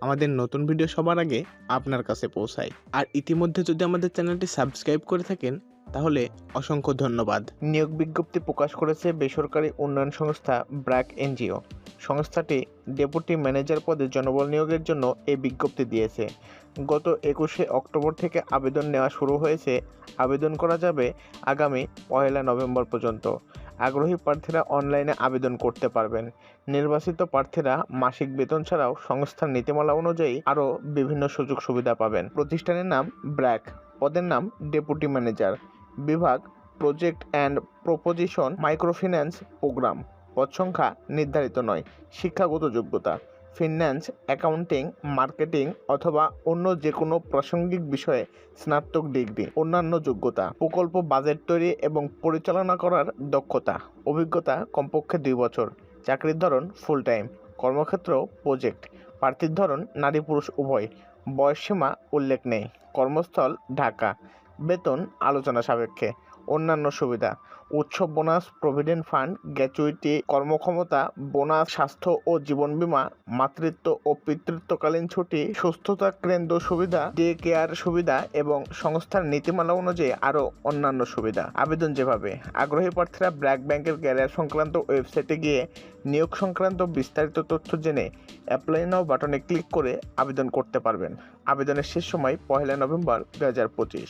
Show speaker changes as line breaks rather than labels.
আমাদের নতুন ভিডিও সবার আগে আপনার কাছে পৌঁছায়। আর ইতিমধ্যে যদি আমাদের চ্যানেলটি সাবস্ক্রাইব করে থাকেন, তাহলে অসংখ্য ধন্যবাদ।
নিয়োগ বিজ্ঞপ্তি প্রকাশ করেছে বেসরকারি উন্নয়ন সংস্থা ব্র্যাক এনজিও। সংস্থাটি ডেপুটি ম্যানেজার পদে জনবল নিয়োগের জন্য এই বিজ্ঞপ্তি দিয়েছে। গত একুশে অক্টোবর থেকে আবেদন নেওয়া শুরু হয়েছে। আবেদন করা যাবে আগামী পয়লা নভেম্বর পর্যন্ত। আগ্রহী প্রার্থীরা অনলাইনে আবেদন করতে পারবেন। নির্বাচিত প্রার্থীরা মাসিক বেতন ছাড়াও সংস্থার নীতিমালা অনুযায়ী আরও বিভিন্ন সুযোগ সুবিধা পাবেন। প্রতিষ্ঠানের নাম ব্র্যাক, পদের নাম ডেপুটি ম্যানেজার। বিভাগ, project and proposition microfinance program. পদ সংখ্যা নির্ধারিত নয়, শিক্ষাগত যোগ্যতা। ফিন্যান্স অ্যাকাউন্টিং মার্কেটিং অথবা অন্য যে কোনো প্রাসঙ্গিক বিষয়ে স্নাতক ডিগ্রি, অন্যান্য যোগ্যতা, প্রকল্প বাজেট তৈরি এবং পরিচালনা করার দক্ষতা, অভিজ্ঞতা কমপক্ষে দুই বছর, চাকরির ধরন ফুল টাইম কর্মক্ষেত্র প্রজেক্ট প্রার্থীর ধরন নারী পুরুষ উভয়, বয়সসীমা উল্লেখ নেই, কর্মস্থল ঢাকা, বেতন আলোচনা সাপেক্ষে। অন্যান্য সুবিধা। উৎসব বোনাস প্রভিডেন্ট ফান্ড গ্র্যাচুইটি কর্মক্ষমতা, বোনাস, স্বাস্থ্য ও জীবন বীমা, মাতৃত্ব ও পিতৃত্বকালীন ছুটি, সুস্থতা কেন্দ্র সুবিধা, ডে কেয়ার সুবিধা এবং সংস্থার নীতিমালা অনুযায়ী আরও অন্যান্য সুবিধা। আবেদন যেভাবে। আগ্রহী প্রার্থীরা ব্র্যাক ব্যাংকের ক্যারিয়ার সংক্রান্ত ওয়েবসাইটে গিয়ে নিয়োগ সংক্রান্ত বিস্তারিত তথ্য জেনে অ্যাপ্লাই নাও বাটনে ক্লিক করে আবেদন করতে পারবেন। আবেদনের শেষ সময় পহেলা নভেম্বর দু হাজার পঁচিশ।